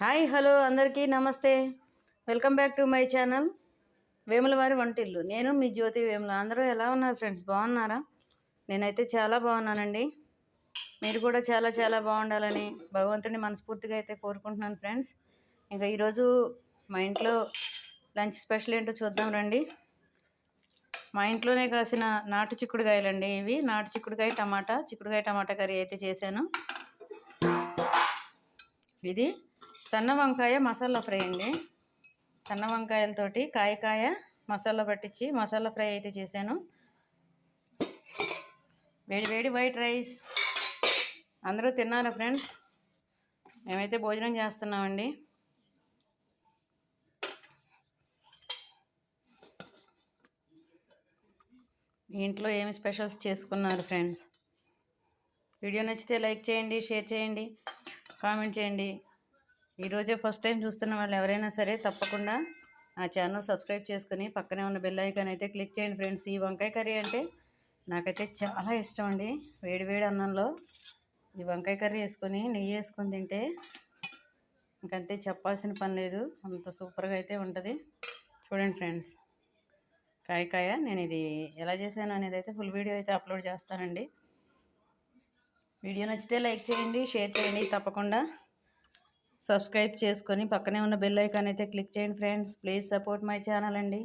Hi hello అందరికీ నమస్తే. Welcome back to my channel. Vemulavari Vantillu. నేను మీ జ్యోతి వేముల. అందరూ ఎలా ఉన్నారు ఫ్రెండ్స్? బాగున్నారా? నేనైతే చాలా బాగున్నానండి. మీరు కూడా చాలా చాలా బాగుండాలని భగవంతుని మనస్ఫూర్తిగా అయితే కోరుకుంటున్నాను ఫ్రెండ్స్. ఇంకా ఈరోజు మా ఇంట్లో లంచ్ స్పెషల్ ఏంటో చూద్దాం రండి. మా ఇంట్లోనే కాసిన నాటు చిక్కుడుకాయలండి ఇవి. నాటు చిక్కుడుకాయ టమాటా. చిక్కుడుకాయ టమాటా కర్రీ అయితే చేశాను. ఇది సన్న వంకాయ మసాలా ఫ్రై అండి. సన్న వంకాయలతోటి కాయకాయ మసాలా పట్టించి మసాలా ఫ్రై అయితే చేశాను. వేడి వేడి వైట్ రైస్. అందరూ తిన్నారా ఫ్రెండ్స్? మేమైతే భోజనం చేస్తున్నామండి. మీ ఇంట్లో ఏమి స్పెషల్స్ చేసుకున్నారు ఫ్రెండ్స్? వీడియో నచ్చితే లైక్ చేయండి షేర్ చేయండి కామెంట్ చేయండి. ఈరోజే ఫస్ట్ టైం చూస్తున్న వాళ్ళు ఎవరైనా సరే తప్పకుండా ఆ ఛానల్ సబ్స్క్రైబ్ చేసుకుని పక్కనే ఉన్న బెల్ ఐకాన్ అయితే క్లిక్ చేయండి ఫ్రెండ్స్ ఈ వంకాయ కర్రీ అంటే నాకైతే చాలా ఇష్టం అండి. వేడి వేడి అన్నంలో ఈ వంకాయ కర్రీ వేసుకొని నెయ్యి వేసుకొని తింటే ఇంకంతే చెప్పాల్సిన పని లేదు. అంత సూపర్గా అయితే ఉంటుంది. చూడండి ఫ్రెండ్స్ కాయ కాయ నేను ఇది ఎలా చేశాను అనేది అయితే ఫుల్ వీడియో అయితే అప్లోడ్ చేస్తానండి. వీడియో నచ్చితే లైక్ చేయండి షేర్ చేయండి తప్పకుండా సబ్స్క్రైబ్ చేసుకొని పక్కనే ఉన్న బెల్ ఐకాన్ అయితే క్లిక్ చేయండి friends. Please support my channel అండి.